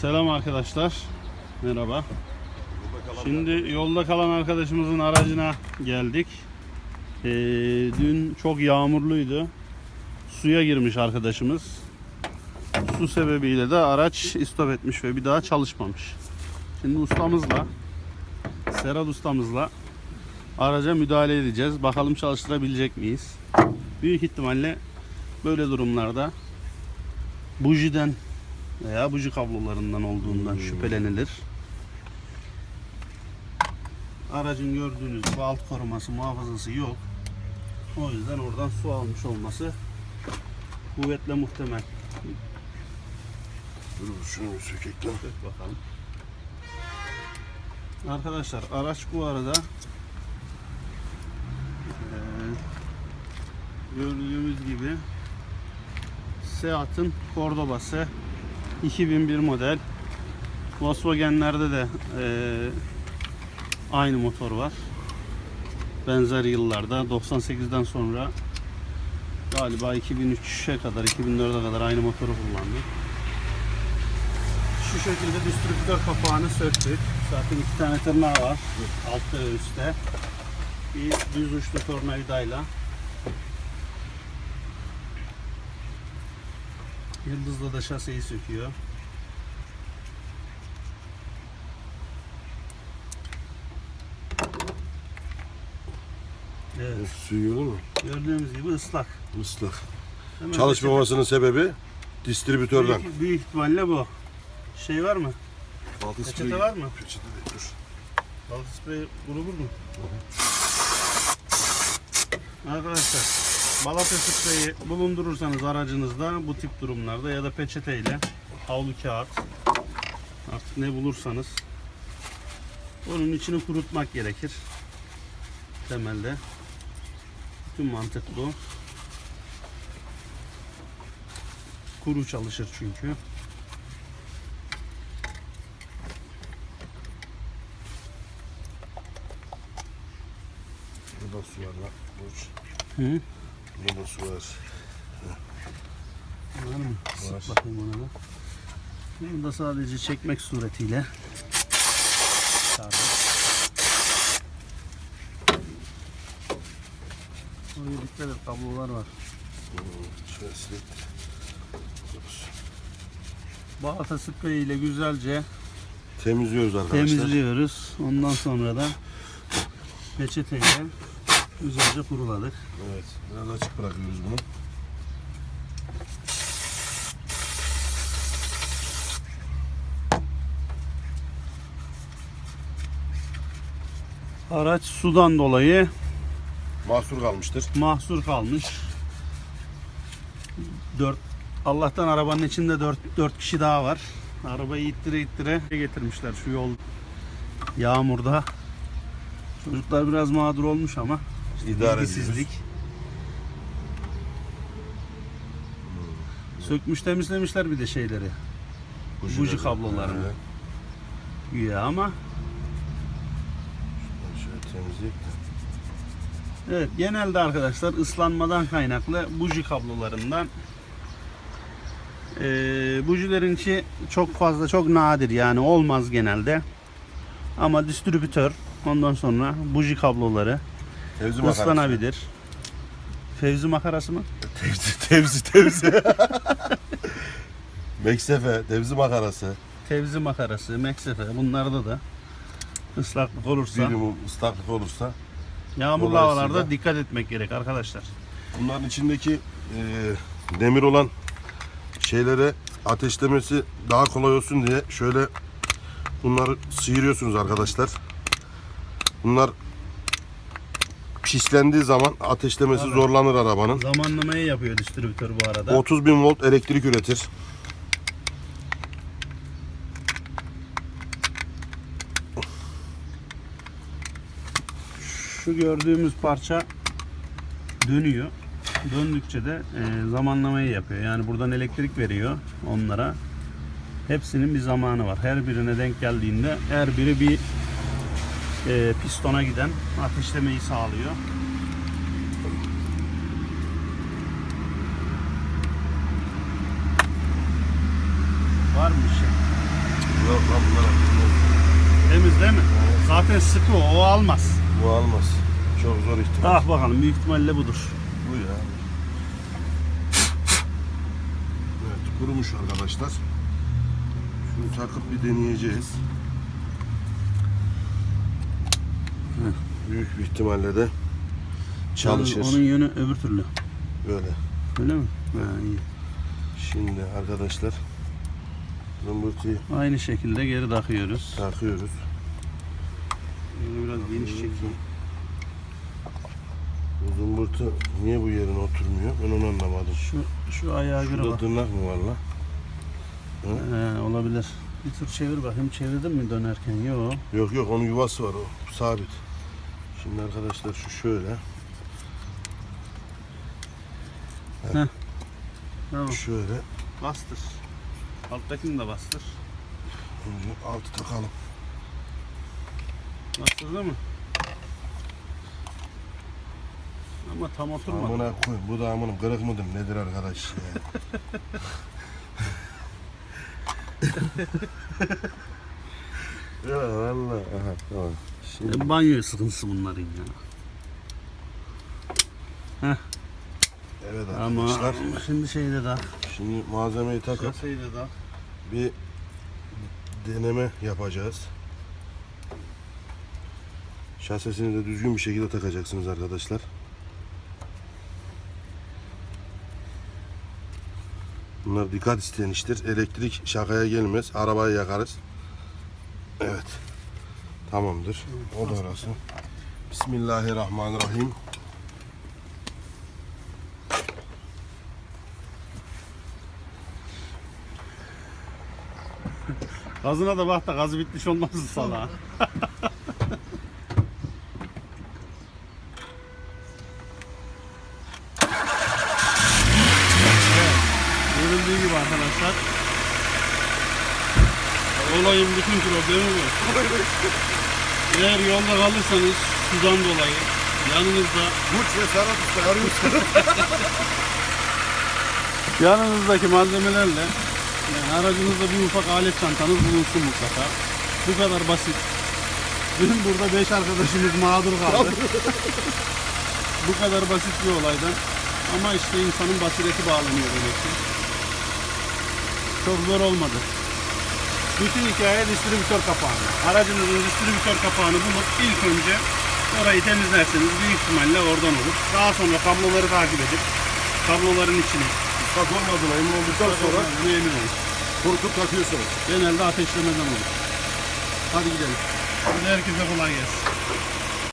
Selam arkadaşlar. Merhaba. Şimdi yolda kalan arkadaşımızın aracına geldik. Ee, dün çok yağmurluydu. Suya girmiş arkadaşımız. Su sebebiyle de araç istop etmiş ve bir daha çalışmamış. Şimdi ustamızla, Serhat ustamızla araca müdahale edeceğiz. Bakalım çalıştırabilecek miyiz? Büyük ihtimalle böyle durumlarda bujiden veya buji kablolarından olduğundan şüphelenilir. Aracın gördüğünüz gibi alt koruması muhafazası yok. O yüzden oradan su almış olması kuvvetle muhtemel. Dur şunu bir bakalım. Arkadaşlar araç bu arada eee, gördüğümüz gibi Seat'ın Cordoba'sı 2001 model. Volkswagen'lerde de eee, aynı motor var. Benzer yıllarda 98'den sonra galiba 2003'e kadar 2004'e kadar aynı motoru kullandı. Şu şekilde distribütör kapağını söktük. Zaten iki tane tırnağı var. Altta ve üstte. Bir düz uçlu tornavidayla. Yıldızla da şaseyi söküyor. Evet. Suyu gördün mü? Gördüğümüz gibi ıslak. Islak. Hemen Çalışmamasının sebebi distribütörden. Büyük, büyük ihtimalle bu. Şey var mı? Altı Peçete var mı? Peçete de dur. Baltı spreyi vurulur mu? Arkadaşlar balata spreyi bulundurursanız aracınızda bu tip durumlarda ya da peçeteyle havlu kağıt artık ne bulursanız onun içini kurutmak gerekir. Temelde. Bütün mantık bu. Kuru çalışır çünkü. Burada su var Dur. Hı? Su var. Var mı? Var. Sık bakayım ona da. Bunu da sadece çekmek suretiyle. Sardı. Oraya dikkat et kablolar var. Hmm. Balata spreyi ile güzelce Temizliyoruz arkadaşlar. temizliyoruz. Ondan sonra da peçeteyle güzelce kuruladık. Evet. Biraz açık bırakıyoruz bunu. Araç sudan dolayı Mahsur kalmıştır. mahsur kalmış. 4 Allah'tan arabanın içinde 4 4 kişi daha var. Arabayı ittire ittire getirmişler şu yol yağmurda. Çocuklar biraz mağdur olmuş ama İdare bilgisizlik. Sökmüş temizlemişler bir de şeyleri. Buji kablolarını. Evet. Güya ama Şöyle temizleyip. Evet genelde arkadaşlar ıslanmadan kaynaklı buji kablolarından eee bujilerin içi çok fazla çok nadir yani olmaz genelde ama distribütör ondan sonra buji kabloları Tevzi makarası. ıslanabilir. Fevzi makarası mı? Tevzi, tevzi, tevzi. Meksefe, tevzi makarası. Tevzi makarası, meksefe bunlarda da ıslaklık olursa Minimum ıslaklık olursa. yağmurlu Dolayısıyla- havalarda dikkat etmek gerek arkadaşlar. Bunların içindeki e, demir olan şeylere ateşlemesi daha kolay olsun diye şöyle bunları sıyırıyorsunuz arkadaşlar. Bunlar pislendiği zaman ateşlemesi Tabii. zorlanır arabanın. Zamanlamayı yapıyor distribütör bu arada. 30 bin volt elektrik üretir. Şu gördüğümüz parça dönüyor. Döndükçe de e, zamanlamayı yapıyor. Yani buradan elektrik veriyor onlara. Hepsinin bir zamanı var. Her birine denk geldiğinde her biri bir e, pistona giden ateşlemeyi sağlıyor. Var mı bir şey? değil mi? Zaten sıkı o, o almaz. Bu almaz. Çok zor ihtimal. Ah bakalım büyük ihtimalle budur. Bu ya. Evet kurumuş arkadaşlar. Şunu takıp bir deneyeceğiz. Büyük bir ihtimalle de çalışır. Yani onun yönü öbür türlü. Böyle. Öyle mi? Ha, iyi. Şimdi arkadaşlar zımbırtıyı Aynı şekilde geri takıyoruz. takıyoruz. Bunu biraz geniş çekeyim. Bu zımbırtı niye bu yerine oturmuyor? Ben onu anlamadım. Şu, şu ayağa göre Şurada bak. tırnak mı var lan? He, olabilir. Bir tur çevir bakayım. Çevirdin mi dönerken? Yok. Yok yok onun yuvası var o sabit. Şimdi arkadaşlar şu şöyle. Tamam. Şöyle. Bastır. Alttakini de bastır. Önce altı takalım. Bastırdı mı? Ama tam oturmadı. Amına koy. Bu da amına kırık mıdır nedir arkadaş ya? ya valla. Aha tamam. Şimdi Banyo sıkıntısı bunların ya. evet Ama arkadaşlar. şimdi şeyde daha. Şimdi malzemeyi takıp Şeyde daha. bir deneme yapacağız. Şasesini de düzgün bir şekilde takacaksınız arkadaşlar. Bunlar dikkat isteyen iştir. Elektrik şakaya gelmez. Arabayı yakarız. Evet. Tamamdır. O da orası. Bismillahirrahmanirrahim. Gazına da bak da gazı bitmiş olmasın sana. Evet, Görüldüğü gibi arkadaşlar. Olayın bütün problemi bu. Eğer yolda kalırsanız sudan dolayı yanınızda Burç ve Serhat Usta arıyorsunuz. yanınızdaki malzemelerle yani aracınızda bir ufak alet çantanız bulunsun mutlaka. Bu kadar basit. Dün burada 5 arkadaşımız mağdur kaldı. Bu kadar basit bir olaydan. Ama işte insanın basireti bağlanıyor demek ki. Çok zor olmadı. Bütün hikaye distribütör kapağında. Aracınızın distribütör kapağını bulup ilk önce orayı temizlerseniz büyük ihtimalle oradan olur. Daha sonra kabloları takip edip kabloların içine Islak olmadığına emin olduktan sonra Sonra emin olun. kurutup takıyorsunuz. Genelde ateşlemeden olur. Hadi gidelim. Hadi herkese kolay gelsin.